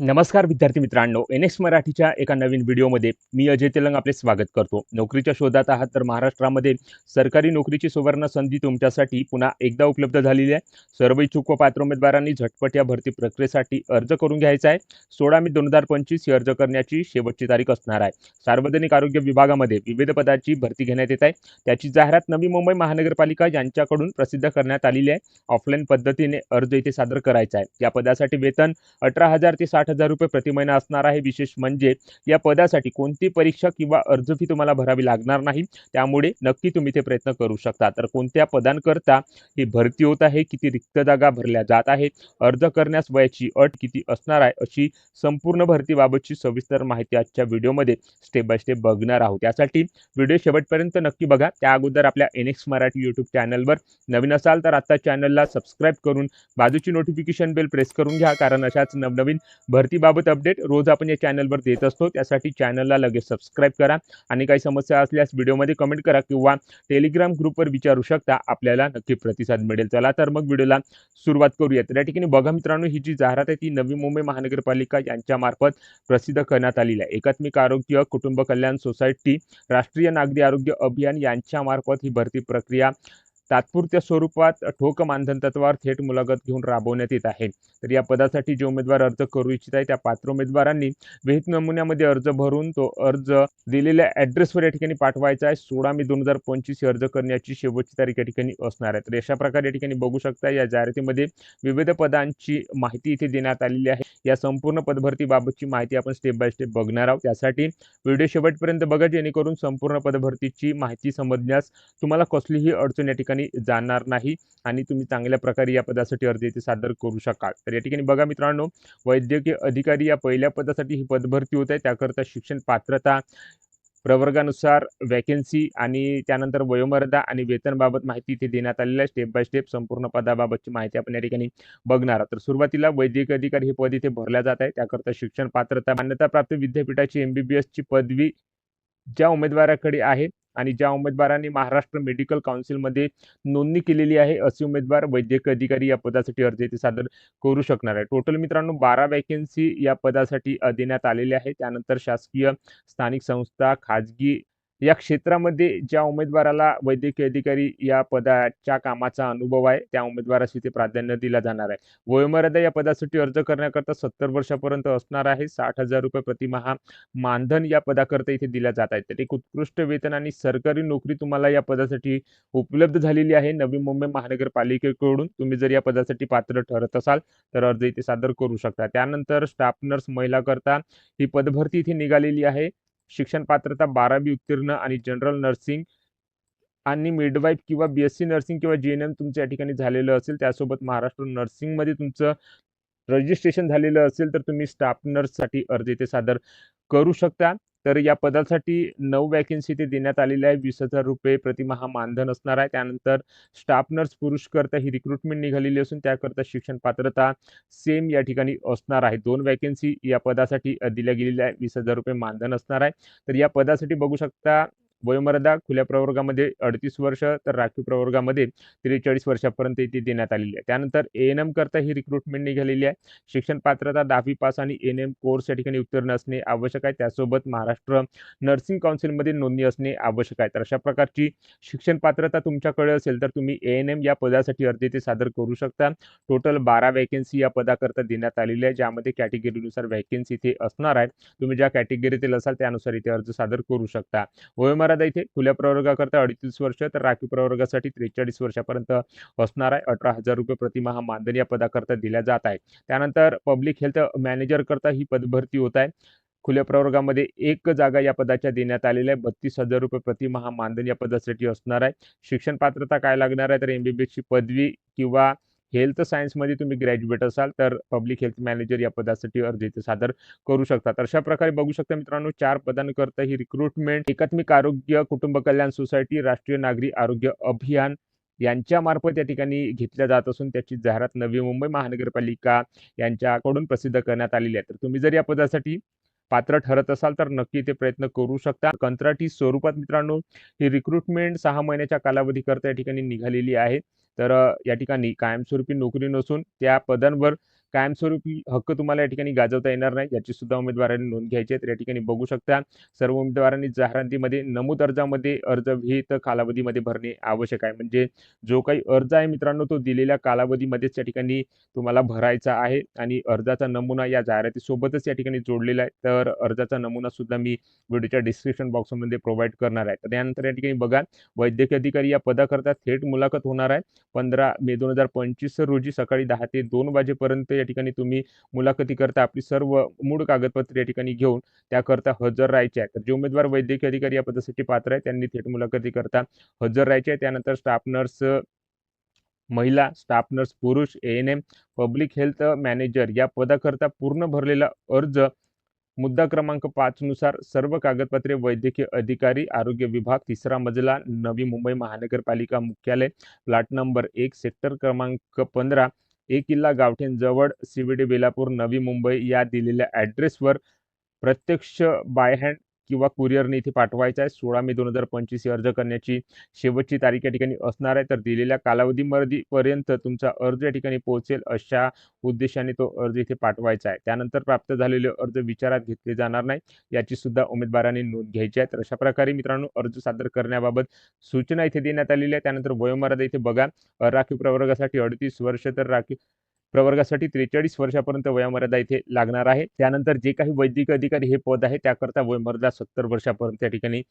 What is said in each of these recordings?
नमस्कार विद्यार्थी मित्रांनो एन एक्स मराठीच्या एका नवीन व्हिडिओमध्ये मी अजय तेलंग आपले स्वागत करतो. नोकरीच्या शोधात आहात तर महाराष्ट्रामध्ये सरकारी नोकरीची सुवर्ण संधी तुमच्यासाठी पुन्हा एकदा उपलब्ध झालेली आहे. सर्व इच्छुक व पात्र उमेदवारांनी झटपट या भरती प्रक्रियेसाठी अर्ज करून घ्यायचा आहे. सोळा मे दोन हजार पंचवीस ही अर्ज करण्याची शेवटची तारीख असणार आहे. सार्वजनिक आरोग्य विभागामध्ये विविध पदाची भरती घेण्यात येत आहे. त्याची जाहिरात नवी मुंबई महानगरपालिका यांच्याकडून प्रसिद्ध करण्यात आलेली आहे. ऑफलाईन पद्धतीने अर्ज इथे सादर करायचा आहे. या पदासाठी वेतन अठरा हजार ते साठ हजार रुपये प्रति महिना असणार आहे. विशेष म्हणजे या पदासाठी कोणती परीक्षा किंवा अर्ज फी तुम्हाला भरावी लागणार नाही. त्यामुळे नक्की तुम्ही ते प्रयत्न करू शकता. तर कोणत्या पदांकरता ही भरती होत आहे? किती रिक्त जागा भरल्या जात आहेत अर्ज करण्यास वयाची अट किती असणार आहे? अशी संपूर्ण भरतीबाबतची सविस्तर माहिती आजच्या व्हिडिओमध्ये स्टेप बाय स्टेप बघणार आहोत. त्यासाठी व्हिडिओ शेवटपर्यंत नक्की बघा. त्या अगोदर आपल्या एन एक्स मराठी यूट्यूब चॅनलवर नवीन असाल तर आता चॅनलला सबस्क्राईब करून बाजूची नोटिफिकेशन बेल प्रेस करून घ्या. कारण अशाच नवनवीन भरतीबाबत अपडेट रोज आपण या चॅनलवर देत असतो. त्यासाठी चॅनलला लगेच सबस्क्राईब करा. आणि काही समस्या असल्यास व्हिडिओमध्ये कमेंट करा किंवा टेलिग्राम ग्रुपवर विचारू शकता. आपल्याला नक्की प्रतिसाद मिळेल. चला तर मग व्हिडिओला सुरुवात करूया तर या ठिकाणी बघा मित्रांनो ही जी जाहिरात आहे ती नवी मुंबई महानगरपालिका यांच्यामार्फत प्रसिद्ध करण्यात आलेली आहे. एकात्मिक आरोग्य कुटुंब कल्याण सोसायटी राष्ट्रीय नागरी आरोग्य अभियान यांच्यामार्फत ही भरती प्रक्रिया तात्पुरत्या स्वरूपात ठोक मानधन तत्वावर थेट मुलाखत घेऊन राबवण्यात येत आहे. तर या पदासाठी जे उमेदवार अर्ज करू इच्छित आहे त्या पात्र उमेदवारांनी विहित नमुन्यामध्ये अर्ज भरून तो अर्ज दिलेल्या ॲड्रेसवर या ठिकाणी पाठवायचा आहे. सोळा मे दोन हजार पंचवीस अर्ज करण्याची शेवटची तारीख या ठिकाणी असणार आहे. तर अशा प्रकारे या ठिकाणी बघू शकता या जाहिरातीमध्ये विविध पदांची माहिती इथे देण्यात आलेली आहे. या संपूर्ण पदभरतीबाबतची माहिती आपण स्टेप बाय स्टेप बघणार आहोत. त्यासाठी व्हिडिओ शेवटपर्यंत बघा जेणेकरून संपूर्ण पदभरतीची माहिती समजण्यास तुम्हाला कसलीही अडचण या ठिकाणी जाणार नाही आणि तुम्ही चांगल्या प्रकारे या पदासाठी अर्ज येथे सादर करू शकाल. तर या ठिकाणी बघा मित्रांनो वैद्यकीय अधिकारी या पहिल्या पदासाठी ही पदभरती होत आहे. त्याकरता शिक्षण पात्रता प्रवर्गानुसार वॅकेन्सी आणि त्यानंतर वयोमर्यादा आणि वेतनबाबत माहिती इथे देण्यात आलेली आहे. स्टेप बाय स्टेप संपूर्ण पदाबाबतची माहिती आपण या ठिकाणी बघणार आहोत. तर सुरुवातीला वैद्यकीय अधिकारी हे पद इथे भरल्या जात आहे त्याकरता शिक्षण पात्रता मान्यताप्राप्त विद्यापीठाची एम बी बी एसची पदवी ज्या उमेदवाराकडे आहे आणि ज्या उमेदवारांनी महाराष्ट्र मेडिकल काउन्सिलमध्ये नोंदणी केलेली आहे असे उमेदवार वैद्यकीय अधिकारी या पदासाठी अर्ज येथे सादर करू शकणार आहे टोटल मित्रांनो बारा वॅकेन्सी या पदासाठी देण्यात आलेल्या आहे. त्यानंतर शासकीय स्थानिक संस्था खाजगी या क्षेत्रामध्ये ज्या उमेदवाराला वैद्यकीय अधिकारी या पदाच्या कामाचा अनुभव आहे त्या उमेदवारास इथे प्राधान्य दिला जाणार आहे. वयोमर्यादा या पदासाठी अर्ज करण्याकरता सत्तर वर्षापर्यंत असणार आहे. साठ हजार रुपये प्रतिमहा मानधन या पदाकरता इथे दिल्या जात आहे तर एक उत्कृष्ट वेतन आणि सरकारी नोकरी तुम्हाला या पदासाठी उपलब्ध झालेली आहे. नवी मुंबई महानगरपालिकेकडून तुम्ही जर या पदासाठी पात्र ठरत असाल तर अर्ज इथे सादर करू शकता. त्यानंतर स्टाफ नर्स महिलाकरता ही पदभरती इथे निघालेली आहे. शिक्षण पात्रता बारावी उत्तीर्ण आणि जनरल नर्सिंग आणि मिडवाईफ किंवा बी एस सी नर्सिंग किंवा जी एन एम तुमचं या ठिकाणी झालेलं असेल त्यासोबत महाराष्ट्र नर्सिंगमध्ये तुमचं रजिस्ट्रेशन झालेलं असेल तर तुम्ही स्टाफ नर्ससाठी अर्ज इथे सादर करू शकता. तर या पदासाठी नऊ वॅकेन्सी ते देण्यात आलेल्या आहे वीस हजार रुपये प्रतिमहा मानधन असणार आहे. त्यानंतर स्टाफ नर्स पुरुषकरता ही रिक्रुटमेंट निघालेली असून त्याकरता शिक्षण पात्रता सेम या ठिकाणी असणार आहे. दोन वॅकेन्सी या पदासाठी दिल्या गेलेल्या आहे वीस हजार रुपये मानधन असणार आहे. तर या पदासाठी बघू शकता वयोमर्यादा खुल्या प्रवर्गामध्ये अडतीस वर्ष तर राखीव प्रवर्गामध्ये त्रेचाळीस वर्षापर्यंत इथे देण्यात आलेली आहे. त्यानंतर ए एन एम करता ही रिक्रुटमेंट निघालेली आहे. शिक्षण पात्रता दहावी पास आणि एन एम कोर्स या ठिकाणी उत्तीर्ण असणे आवश्यक आहे. त्यासोबत महाराष्ट्र नर्सिंग काउन्सिलमध्ये नोंदणी असणे आवश्यक आहे. तर अशा प्रकारची शिक्षण पात्रता तुमच्याकडे असेल तर तुम्ही ए एन एम या पदासाठी अर्ज इथे सादर करू शकता. टोटल बारा वॅकेन्सी या पदाकरता देण्यात आलेली आहे ज्यामध्ये कॅटेगरीनुसार वॅकेन्सी इथे असणार आहे. तुम्ही ज्या कॅटेगरीतील असाल त्यानुसार इथे अर्ज सादर करू शकता. वयोमर्यादा इथे खुल्या प्रवर्गाकरता अडतीस वर्ष तर राखीव प्रवर्गासाठी त्रेचाळीस वर्षापर्यंत असणार आहे. अठरा हजार रुपये प्रतिमहा मानधन या पदाकरता दिल्या जात आहे. त्यानंतर पब्लिक हेल्थ मॅनेजर करता ही पदभरती होत आहे. खुल्या प्रवर्गामध्ये एक जागा या पदाच्या देण्यात आलेल्या आहे. बत्तीस हजार रुपये प्रतिमहा मानधन या पदासाठी असणार आहे. शिक्षण पात्रता काय लागणार आहे? तर एम बी पदवी किंवा हेल्थ सायन्समध्ये तुम्ही ग्रॅज्युएट असाल तर पब्लिक हेल्थ मॅनेजर या पदासाठी अर्ज इथे सादर करू शकता. तर अशा प्रकारे बघू शकता मित्रांनो चार पदांकरता ही रिक्रुटमेंट एकात्मिक आरोग्य कुटुंब कल्याण सोसायटी राष्ट्रीय नागरी आरोग्य अभियान यांच्यामार्फत या ठिकाणी घेतल्या जात असून त्याची जाहिरात नवी मुंबई महानगरपालिका यांच्याकडून प्रसिद्ध करण्यात आलेली आहे. तर तुम्ही जर या पदासाठी पात्र ठरत असाल तर नक्की ते प्रयत्न करू शकता. कंत्राटी स्वरूपात मित्रांनो ही रिक्रुटमेंट सहा महिन्याच्या कालावधीकरता या ठिकाणी निघालेली आहे. तर या ठिकाणी कायमस्वरूपी नोकरी नसून त्या पदांवर कायमस्वरूपी हक्क तुम्हाला या ठिकाणी गाजवता येणार नाही. याची सुद्धा उमेदवारांनी नोंद घ्यायची आहे तर या ठिकाणी बघू शकता सर्व उमेदवारांनी जाहिरातीमध्ये नमूद अर्जामध्ये अर्ज विहित कालावधीमध्ये भरणे आवश्यक आहे. म्हणजे जो काही अर्ज आहे मित्रांनो तो दिलेल्या कालावधीमध्येच या ठिकाणी तुम्हाला भरायचा आहे आणि अर्जाचा नमुना या जाहिरातीसोबतच या ठिकाणी जोडलेला आहे. तर अर्जाचा नमुना सुद्धा मी व्हिडिओच्या डिस्क्रिप्शन बॉक्समध्ये प्रोव्हाइड करणार आहे. तर त्यानंतर या ठिकाणी बघा वैद्यकीय अधिकारी या पदाकरता थेट मुलाखत होणार आहे. पंधरा मे दोन हजार पंचवीस रोजी सकाळी दहा ते दोन वाजेपर्यंत या ठिकाणी तुम्ही मुलाखतीकरता आपली सर्व मूळ कागदपत्रे या ठिकाणी घेऊन त्याकरता हजर राहायचे आहे तर जे उमेदवार वैद्यकीय अधिकारी या पदासाठी पात्र आहे त्यांनी थेट मुलाखतीकरता हजर राहायचे आहे त्यानंतर स्टाफ नर्स महिला स्टाफ नर्स पुरुष A N M public health manager या पदाकरता पूर्ण भरलेला अर्ज मुद्दा क्रमांक पाच नुसार सर्व कागदपत्रे वैद्यकीय अधिकारी आरोग्य विभाग तिसरा मजला नवी मुंबई महानगरपालिका मुख्यालय प्लॉट नंबर एक सेक्टर क्रमांक पंधरा एक किल्ला गावठेन जवळ सीबीडी बेलापूर नवी मुंबई या दिलेल्या ॲड्रेसवर प्रत्यक्ष बाय हँड किंवा कुरिअरने इथे पाठवायचा आहे. सोळा मे दोन हजार पंचवीस अर्ज करण्याची शेवटची तारीख या ठिकाणी असणार आहे. तर दिलेल्या कालावधीमर्यादेपर्यंत तुमचा अर्ज या ठिकाणी पोहोचेल अशा उद्देशाने तो अर्ज इथे पाठवायचा आहे. त्यानंतर प्राप्त झालेले अर्ज विचारात घेतले जाणार नाही. याची सुद्धा उमेदवारांनी नोंद घ्यायची आहे. तर अशा प्रकारे मित्रांनो अर्ज सादर करण्याबाबत सूचना इथे देण्यात आलेली आहे. त्यानंतर वयोमर्यादा इथे बघा. राखीव प्रवर्गासाठी अडतीस वर्ष तर राखीव प्रवर्गासाठी त्रेचाळीस वर्षापर्यंत वयोमर्यादा इथे लागणार आहे. त्यानंतर जे काही वैद्यकीय अधिकारी हे पद आहे त्याकरता वयोमर्यादा सत्तर वर्षापर्यंत या ठिकाणी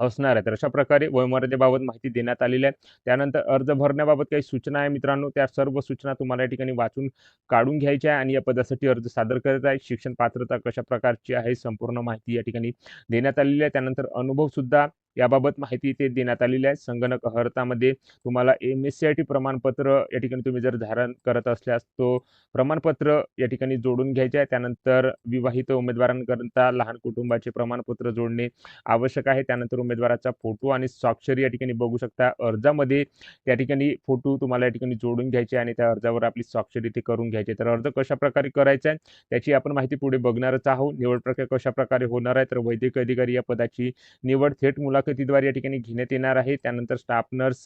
असणार आहे तर अशा प्रकारे वयोमर्यादेबाबत माहिती देण्यात आलेली आहे. त्यानंतर अर्ज भरण्याबाबत काही सूचना आहे मित्रांनो. त्या सर्व सूचना तुम्हाला या ठिकाणी वाचून काढून घ्यायच्या आहे आणि या पदासाठी अर्ज सादर करत आहे. शिक्षण पात्रता कशा प्रकारची आहे संपूर्ण माहिती या ठिकाणी देण्यात आलेली आहे. त्यानंतर अनुभवसुद्धा याबाबत माहिती इथे देण्यात आलेली आहे. संगणक अहर्तामध्ये तुम्हाला M S C I T प्रमाणपत्र या ठिकाणी तुम्ही जर धारण करत असल्यास तो प्रमाणपत्र या ठिकाणी जोडून घ्यायचे आहे. त्यानंतर विवाहित उमेदवारांकरता लहान कुटुंबाचे प्रमाणपत्र जोडणे आवश्यक आहे. त्यानंतर उमेदवाराचा फोटो आणि स्वाक्षरी या ठिकाणी बघू शकता. अर्जामध्ये या ठिकाणी फोटो तुम्हाला या ठिकाणी जोडून घ्यायचे आणि त्या अर्जावर आपली स्वाक्षरी ते करून घ्यायचे. तर अर्ज कशा प्रकारे करायचा आहे त्याची आपण माहिती पुढे बघणारच आहोत. निवड प्रक्रिया कशा प्रकारे होणार आहे? तर वैद्यकीय अधिकारी या पदाची निवड थेट मुला मुलाखतीद्वारे या ठिकाणी घेण्यात येणार आहे. त्यानंतर स्टाफ नर्स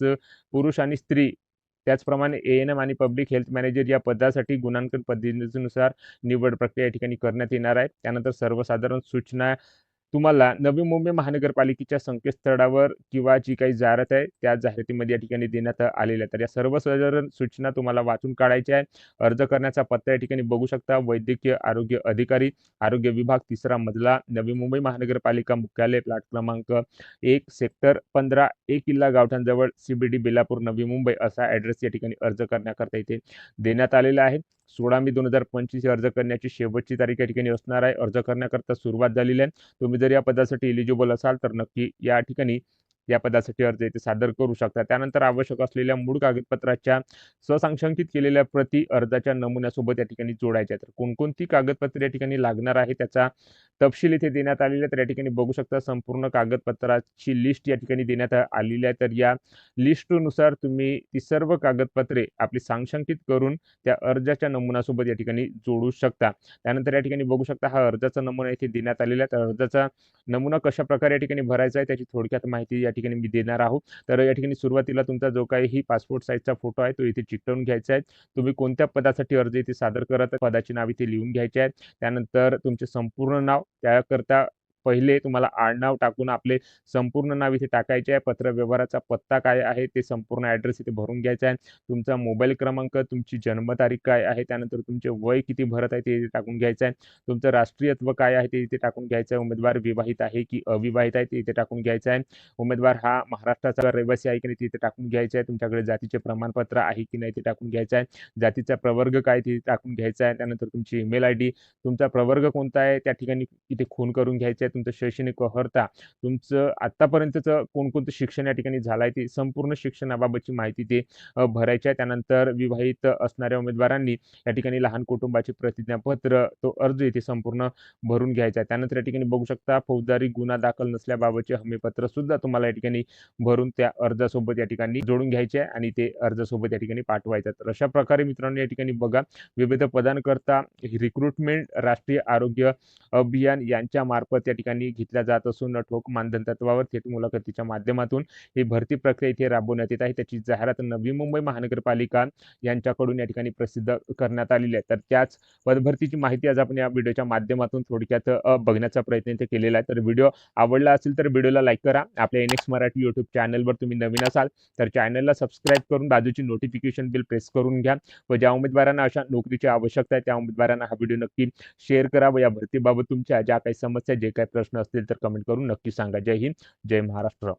पुरुष आणि स्त्री त्याचप्रमाणे ए एन एम आणि पब्लिक हेल्थ मॅनेजर या पदासाठी गुणांकन पद्धतीनुसार निवड प्रक्रिया या ठिकाणी करण्यात येणार आहे. त्यानंतर सर्वसाधारण सूचना तुम्हाला नवी मुंबई महानगरपालिकेच्या संकेतस्थळावर किंवा जी काही जाहिरात आहे त्या जाहिरातीमध्ये या ठिकाणी देण्यात आलेल्या तर या सर्वसाधारण सूचना तुम्हाला वाचून काढायच्या आहे अर्ज करण्याचा पत्ता या ठिकाणी बघू शकता. वैद्यकीय आरोग्य अधिकारी आरोग्य विभाग तिसरा मजला नवी मुंबई महानगरपालिका मुख्यालय प्लॉट क्रमांक एक सेक्टर पंधरा एक किल्ला गावठांजवळ सीबीडी बेलापूर नवी मुंबई असा ॲड्रेस या ठिकाणी अर्ज करण्याकरता इथे देण्यात आलेला आहे. सोळा मे दोन हजार पंचवीस अर्ज करण्याची शेवटची तारीख या ठिकाणी असणार आहे. अर्ज करण्याकरता सुरुवात झालेली आहे. तुम्ही जर या पदासाठी एलिजिबल असाल तर नक्की या ठिकाणी या पदासाठी अर्ज येथे सादर करू शकता. त्यानंतर आवश्यक असलेल्या मूळ कागदपत्राच्या स्वसांशांकित केलेल्या प्रति अर्जाच्या नमुन्यासोबत या ठिकाणी जोडायच्या तर कोणकोणती कागदपत्रे या ठिकाणी लागणार आहे त्याचा तपशील इथे देण्यात आलेले आहेत. तर या ठिकाणी बघू शकता संपूर्ण कागदपत्राची लिस्ट या ठिकाणी देण्यात आलेली आहे. तर या लिस्टनुसार तुम्ही ती सर्व कागदपत्रे आपली सांगशंकित करून त्या अर्जाच्या नमुनासोबत या ठिकाणी जोडू शकता. त्यानंतर या ठिकाणी बघू शकता हा अर्जाचा नमुना इथे देण्यात आलेला आहे. तर अर्जाचा नमुना कशा प्रकारे या ठिकाणी भरायचा आहे त्याची थोडक्यात माहिती या ठिकाणी मी देणार आहोत. तर या ठिकाणी सुरुवातीला तुमचा जो काही पासपोर्ट साईजचा फोटो आहे तो इथे चिकटवून घ्यायचा आहे. तुम्ही कोणत्या पदासाठी अर्ज इथे सादर करत पदाचे नाव इथे लिहून घ्यायचे आहे. त्यानंतर तुमचे संपूर्ण नाव त्याकरता पहिले तुम्हाला आडनाव टाकून आपले संपूर्ण नाव इथे टाकायचे आहे. पत्र व्यवहाराचा पत्ता काय आहे ते संपूर्ण ॲड्रेस इथे भरून घ्यायचा आहे. तुमचा मोबाईल क्रमांक तुमची जन्मतारीख काय आहे त्यानंतर तुमचे वय किती भरत आहे ते इथे टाकून घ्यायचं आहे. तुमचं राष्ट्रीयत्व काय आहे ते इथे टाकून घ्यायचं आहे. उमेदवार विवाहित आहे की अविवाहित आहे ते इथे टाकून घ्यायचं आहे. उमेदवार हा महाराष्ट्राचा रहिवासी आहे की नाही ते इथे टाकून घ्यायचं आहे. तुमच्याकडे जातीचे प्रमाणपत्र आहे की नाही ते टाकून घ्यायचं आहे. जातीचा प्रवर्ग काय ते टाकून घ्यायचा आहे. त्यानंतर तुमची ईमेल आय डी तुमचा प्रवर्ग कोणता आहे? त्या ठिकाणी इथे खून करून घ्यायचं आहे तुमचं शैक्षणिक अर्हता तुमचं आत्तापर्यंतचं कोणकोणतं शिक्षण या ठिकाणी झालं आहे ते संपूर्ण शिक्षणाबाबतची माहिती ते भरायची आहे. त्यानंतर विवाहित असणाऱ्या उमेदवारांनी या ठिकाणी लहान कुटुंबाचे प्रतिज्ञापत्र तो अर्ज इथे संपूर्ण भरून घ्यायचा आहे. त्यानंतर या ठिकाणी बघू शकता फौजदारी गुन्हा दाखल नसल्याबाबतचे हमीपत्र सुद्धा तुम्हाला या ठिकाणी भरून त्या अर्जासोबत या ठिकाणी जोडून घ्यायचे आहे आणि ते अर्जासोबत या ठिकाणी पाठवायचं तर अशा प्रकारे मित्रांनो या ठिकाणी बघा विविध पदांकरता रिक्रुटमेंट राष्ट्रीय आरोग्य अभियान यांच्या मार्फत या ठिकाणी घेतला जात असून ठोक मानधन तत्वावर थेट मुलाखतीच्या माध्यमातून ही भरती प्रक्रिया इथे राबवण्यात येत आहे. त्याची जाहिरात नवी मुंबई महानगरपालिका यांच्याकडून या ठिकाणी प्रसिद्ध करण्यात आलेली आहे. तर त्याच पदभरतीची माहिती आज आपण या व्हिडिओच्या माध्यमातून थोडक्यात बघण्याचा प्रयत्न इथे केलेला आहे. तर व्हिडिओ आवडला असेल तर व्हिडिओला लाईक करा. आपल्या एन एक्स मराठी यूट्यूब चॅनलवर तुम्ही नवीन असाल तर चॅनलला सबस्क्राईब करून बाजूची नोटिफिकेशन बिल प्रेस करून घ्या. व ज्या उमेदवारांना अशा नोकरीची आवश्यकता आहे त्या उमेदवारांना हा व्हिडिओ नक्की शेअर करा व या भरतीबाबत तुमच्या ज्या काही समस्या जे काही प्रश्न असतील तर कमेंट करून नक्की सांगा. जय हिंद जय महाराष्ट्र.